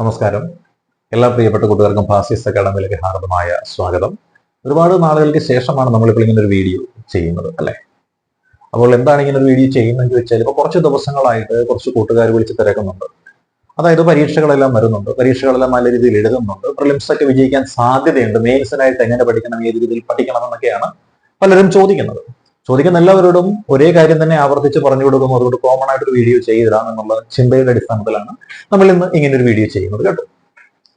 നമസ്കാരം. എല്ലാ പ്രിയപ്പെട്ട കൂട്ടുകാർക്കും ഫാസിസ് അക്കാഡമിയിലേക്ക് ഹാർദമായ സ്വാഗതം. ഒരുപാട് നാളുകൾക്ക് ശേഷമാണ് നമ്മളിപ്പോൾ ഇങ്ങനെ ഒരു വീഡിയോ ചെയ്യുന്നത് അല്ലെ? അപ്പോൾ എന്താണ് ഇങ്ങനെ ഒരു വീഡിയോ ചെയ്യുന്നതെന്ന് ചോദിച്ചാൽ ഇപ്പോൾ കുറച്ച് ദിവസങ്ങളായിട്ട് കുറച്ച് കൂട്ടുകാർ വിളിച്ച് തിരക്കുന്നുണ്ട്. അതായത് പരീക്ഷകളെല്ലാം വരുന്നുണ്ട്. പരീക്ഷകളെല്ലാം നല്ല രീതിയിൽ എഴുതുന്നുണ്ട്. പ്രിലിംസ് ഒക്കെ വിജയിക്കാൻ സാധ്യതയുണ്ട്. മെയിൻസിനായിട്ട് എങ്ങനെ പഠിക്കണം ഏത് രീതിയിൽ പഠിക്കണം എന്നൊക്കെയാണ് പലരും ചോദിക്കുന്നത്. ചോദിക്കുന്ന എല്ലാവരോടും ഒരേ കാര്യം തന്നെ ആവർത്തിച്ച് പറഞ്ഞു കൊടുക്കുന്നു അതുകൊണ്ട് കോമൺ ആയിട്ട് ഒരു വീഡിയോ ചെയ്തിടാം എന്നുള്ള ചിന്തയുടെ അടിസ്ഥാനത്തിലാണ് നമ്മൾ ഇന്ന് ഇങ്ങനെ ഒരു വീഡിയോ ചെയ്യുന്നത് കേട്ടോ.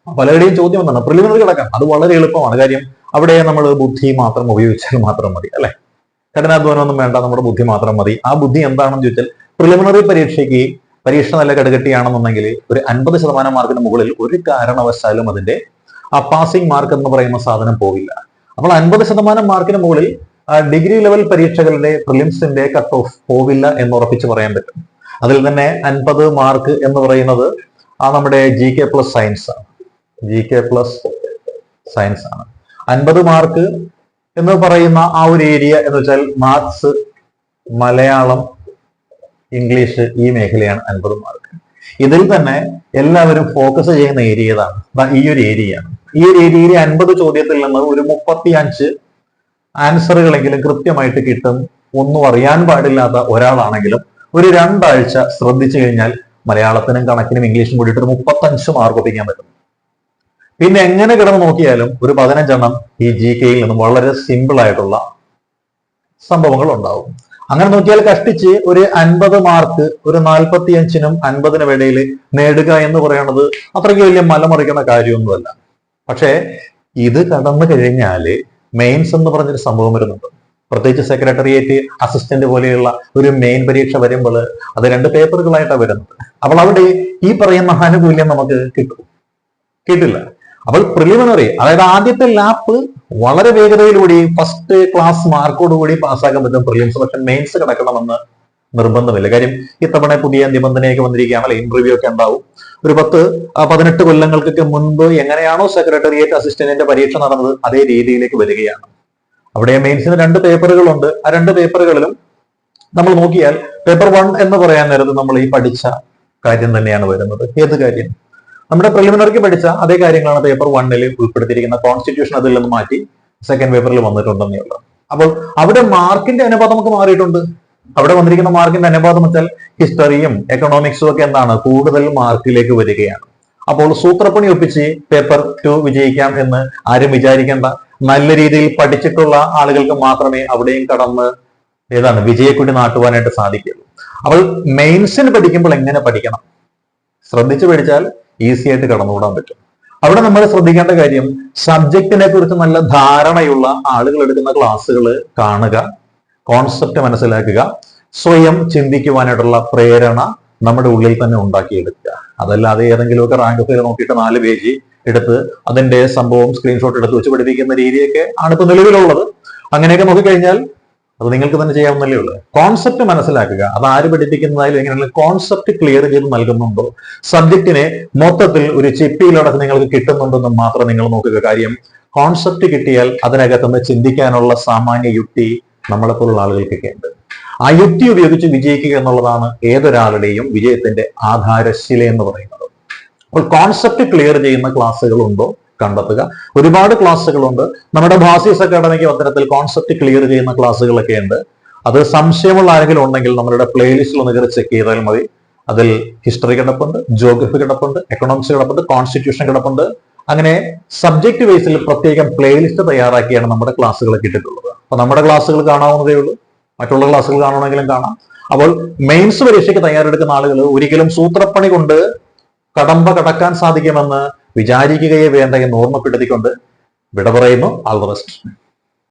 പലരുടെയും ചോദ്യം എന്താണ്? പ്രിലിമിനറി കിടക്കാം. അത് വളരെ എളുപ്പമാണ്. കാര്യം അവിടെ നമ്മൾ ബുദ്ധി മാത്രം ഉപയോഗിച്ചാൽ മാത്രം മതി അല്ലെ? കഠിനാധ്വാനമൊന്നും വേണ്ട നമ്മുടെ ബുദ്ധി മാത്രം മതി. ആ ബുദ്ധി എന്താണെന്ന് ചോദിച്ചാൽ പ്രിലിമിനറി പരീക്ഷയ്ക്ക് പരീക്ഷ നല്ല കടുകട്ടിയാണെന്നുണ്ടെങ്കിൽ ഒരു അൻപത് ശതമാനം മാർക്കിന് മുകളിൽ ഒരു കാരണവശാലും അതിന്റെ ആ പാസിംഗ് മാർക്ക് എന്ന് പറയുന്ന സാധനം പോവില്ല. അപ്പോൾ അൻപത് ശതമാനം മാർക്കിന് മുകളിൽ ഡിഗ്രി ലെവൽ പരീക്ഷകളുടെ പ്രിലിംസിന്റെ കട്ട് ഓഫ് പോവില്ല എന്ന് ഉറപ്പിച്ച് പറയാൻ പറ്റും. അതിൽ തന്നെ അൻപത് മാർക്ക് എന്ന് പറയുന്നത് ആ നമ്മുടെ ജി കെ പ്ലസ് സയൻസ് ആണ്. ജി കെ പ്ലസ് സയൻസ് ആണ്. അൻപത് മാർക്ക് എന്ന് പറയുന്ന ആ ഒരു ഏരിയ എന്ന് വെച്ചാൽ മാത്സ് മലയാളം ഇംഗ്ലീഷ് ഈ മേഖലയാണ് അൻപത് മാർക്ക് ഇതിൽ തന്നെ എല്ലാവരും ഫോക്കസ് ചെയ്യുന്ന ഏരിയ ഏതാണ് ഈ ഒരു ഏരിയയാണ് ഈ ഒരു ഏരിയയിലെ അൻപത് ചോദ്യത്തിൽ നിന്ന് ഒരു മുപ്പത്തി അഞ്ച് ആൻസറുകളെങ്കിലും കൃത്യമായിട്ട് കിട്ടും. ഒന്നും അറിയാൻ പാടില്ലാത്ത ഒരാളാണെങ്കിലും ഒരു രണ്ടാഴ്ച ശ്രദ്ധിച്ചു കഴിഞ്ഞാൽ മലയാളത്തിനും കണക്കിനും ഇംഗ്ലീഷും കൂടിയിട്ട് മുപ്പത്തഞ്ച് മാർക്ക് ഒപ്പിക്കാൻ പറ്റും. പിന്നെ എങ്ങനെ കിടന്ന് നോക്കിയാലും ഒരു പതിനഞ്ചെണ്ണം ഈ ജി കെയിൽ നിന്നും വളരെ സിമ്പിൾ ആയിട്ടുള്ള സംഭവങ്ങൾ ഉണ്ടാവും. അങ്ങനെ നോക്കിയാൽ കഷ്ടിച്ച് ഒരു അൻപത് മാർക്ക് ഒരു നാൽപ്പത്തി അഞ്ചിനും അൻപതിനും ഇടയിൽ നേടുക എന്ന് പറയുന്നത് അത്രയ്ക്ക് വലിയ മലമറിക്കുന്ന കാര്യമൊന്നുമല്ല. പക്ഷേ ഇത് കടന്നു കഴിഞ്ഞാൽ മെയിൻസ് എന്ന് പറഞ്ഞൊരു സംഭവം വരുന്നുണ്ട്. പ്രത്യേകിച്ച് സെക്രട്ടേറിയറ്റ് അസിസ്റ്റന്റ് പോലെയുള്ള ഒരു മെയിൻ പരീക്ഷ വരുമ്പോൾ അത് രണ്ട് പേപ്പറുകളായിട്ടാണ് വരുന്നത്. അപ്പോൾ അവിടെ ഈ പറയുന്ന ആനുകൂല്യം നമുക്ക് കിട്ടും. കിട്ടില്ല. അപ്പോൾ പ്രിലിമിനറി അതായത് ആദ്യത്തെ ലാപ്പ് വളരെ വേഗതയിലൂടെയും ഫസ്റ്റ് ക്ലാസ് മാർക്കോടുകൂടി പാസ്സാക്കാൻ പറ്റും പ്രിലിംസ് പക്ഷെ മെയിൻസ് കിടക്കണമെന്ന് നിർബന്ധമില്ല. കാര്യം ഇത്തവണ പുതിയ നിബന്ധനയൊക്കെ വന്നിരിക്കുകയാണ് അല്ലെ ഇന്റർവ്യൂ ഒക്കെ ഉണ്ടാവും. ഒരു പത്ത് പതിനെട്ട് കൊല്ലങ്ങൾക്കൊക്കെ മുൻപ് എങ്ങനെയാണോ സെക്രട്ടേറിയറ്റ് അസിസ്റ്റന്റിന്റെ പരീക്ഷ നടന്നത് അതേ രീതിയിലേക്ക് വരികയാണ്. അവിടെ മെയിൻസിന് രണ്ട് പേപ്പറുകളുണ്ട് ആ രണ്ട് പേപ്പറുകളിലും നമ്മൾ നോക്കിയാൽ പേപ്പർ വൺ എന്ന് പറയാൻ നേരത്തെ നമ്മൾ ഈ പഠിച്ച കാര്യം തന്നെയാണ് വരുന്നത്. ഏത് കാര്യം? നമ്മുടെ പ്രിലിമിനറിക്ക് പഠിച്ച അതേ കാര്യങ്ങളാണ് പേപ്പർ വണ്ണിൽ ഉൾപ്പെടുത്തിയിരിക്കുന്ന. കോൺസ്റ്റിറ്റ്യൂഷൻ അതിൽ നിന്ന് മാറ്റി സെക്കൻഡ് പേപ്പറിൽ വന്നിട്ടുണ്ടെന്നേ ഉള്ളൂ. അപ്പോൾ അവിടെ മാർക്കിന്റെ അനുപാതം നമുക്ക് മാറിയിട്ടുണ്ട്. അവിടെ വന്നിരിക്കുന്ന മാർക്കിന്റെ അനുപാതം വെച്ചാൽ ഹിസ്റ്ററിയും എക്കണോമിക്സും ഒക്കെ എന്താണ്? കൂടുതൽ മാർക്കിലേക്ക് വരികയാണ്. അപ്പോൾ സൂത്രപ്പണി ഒപ്പിച്ച് പേപ്പർ ടു വിജയിക്കാം എന്ന് ആരും വിചാരിക്കേണ്ട. നല്ല രീതിയിൽ പഠിച്ചിട്ടുള്ള ആളുകൾക്ക് മാത്രമേ അവിടെയും കടന്ന് ഏതാണ് വിജയക്കുടി നാട്ടുവാനായിട്ട് സാധിക്കുള്ളൂ അപ്പോൾ മെയിൻസിന് പഠിക്കുമ്പോൾ എങ്ങനെ പഠിക്കണം? ശ്രദ്ധിച്ചു പഠിച്ചാൽ ഈസി ആയിട്ട് കടന്നുകൂടാൻ പറ്റും. അവിടെ നമ്മൾ ശ്രദ്ധിക്കേണ്ട കാര്യം സബ്ജക്റ്റിനെ കുറിച്ച് നല്ല ധാരണയുള്ള ആളുകൾ എടുക്കുന്ന ക്ലാസ്സുകൾ കാണുക കോൺസെപ്റ്റ് മനസ്സിലാക്കുക. സ്വയം ചിന്തിക്കുവാനായിട്ടുള്ള പ്രേരണ നമ്മുടെ ഉള്ളിൽ തന്നെ ഉണ്ടാക്കിയെടുക്കുക. അതല്ലാതെ ഏതെങ്കിലുമൊക്കെ റാങ്ക് ഫെയർ നോക്കിയിട്ട് നാല് പേജ് എടുത്ത് അതിന്റെ സംഭവം സ്ക്രീൻഷോട്ട് എടുത്ത് വെച്ച് പഠിപ്പിക്കുന്ന രീതിയൊക്കെ ആണ് ഇപ്പൊ നിലവിലുള്ളത്. അങ്ങനെയൊക്കെ നോക്കിക്കഴിഞ്ഞാൽ അത് നിങ്ങൾക്ക് തന്നെ ചെയ്യാവുന്നല്ലേ ഉള്ളൂ. കോൺസെപ്റ്റ് മനസ്സിലാക്കുക. അത് ആര് പഠിപ്പിക്കുന്നതായാലും എങ്ങനെയുള്ള കോൺസെപ്റ്റ് ക്ലിയർ ചെയ്ത് നൽകുന്നുണ്ടോ? സബ്ജക്റ്റിനെ മൊത്തത്തിൽ ഒരു ചിപ്പിയിലടക്കം നിങ്ങൾക്ക് കിട്ടുന്നുണ്ടെന്ന് മാത്രം നിങ്ങൾ നോക്കുക. കാര്യം കോൺസെപ്റ്റ് കിട്ടിയാൽ അതിനകത്തുനിന്ന് ചിന്തിക്കാനുള്ള സാമാന്യ യുക്തി നമ്മളെപ്പോലുള്ള ആളുകൾക്കൊക്കെ ഉണ്ട്. ആ യുക്തി ഉപയോഗിച്ച് വിജയിക്കുക എന്നുള്ളതാണ് ഏതൊരാളുടെയും വിജയത്തിന്റെ ആധാരശില എന്ന് പറയുന്നത്. അപ്പോൾ കോൺസെപ്റ്റ് ക്ലിയർ ചെയ്യുന്ന ക്ലാസ്സുകളുണ്ടോ? കണ്ടെത്തുക. ഒരുപാട് ക്ലാസ്സുകളുണ്ട്. നമ്മുടെ ഭാസീസ് അക്കാഡമിക്ക് അത്തരത്തിൽ കോൺസെപ്റ്റ് ക്ലിയർ ചെയ്യുന്ന ക്ലാസ്സുകളൊക്കെ ഉണ്ട്. അത് സംശയമുള്ള ആരെങ്കിലും ഉണ്ടെങ്കിൽ നമ്മളുടെ പ്ലേലിസ്റ്റിൽ ഒന്ന് കയറി ചെക്ക് ചെയ്താൽ മതി. അതിൽ ഹിസ്റ്ററി കിടപ്പുണ്ട് ജോഗ്രഫി കിടപ്പുണ്ട് എക്കണോമിക്സ് കിടപ്പുണ്ട് കോൺസ്റ്റിറ്റ്യൂഷൻ കിടപ്പുണ്ട് അങ്ങനെ സബ്ജക്ട് ബേസിൽ പ്രത്യേകം പ്ലേലിസ്റ്റ് തയ്യാറാക്കിയാണ് നമ്മുടെ ക്ലാസ്സുകൾ കിട്ടിയിട്ടുള്ളത്. അപ്പൊ നമ്മുടെ ക്ലാസ്സുകൾ കാണാവുന്നതേ ഉള്ളൂ. മറ്റുള്ള ക്ലാസ്സുകൾ കാണണമെങ്കിലും കാണാം. അപ്പോൾ മെയിൻസ് പരീക്ഷയ്ക്ക് തയ്യാറെടുക്കുന്ന ആളുകൾ ഒരിക്കലും സൂത്രപ്പണി കൊണ്ട് കടമ്പ കടക്കാൻ സാധിക്കുമെന്ന് വിചാരിക്കുകയേ വേണ്ട എന്ന് ഓർമ്മപ്പെടുത്തിക്കൊണ്ട് വിട പറയുന്നു. ബെസ്റ്റ്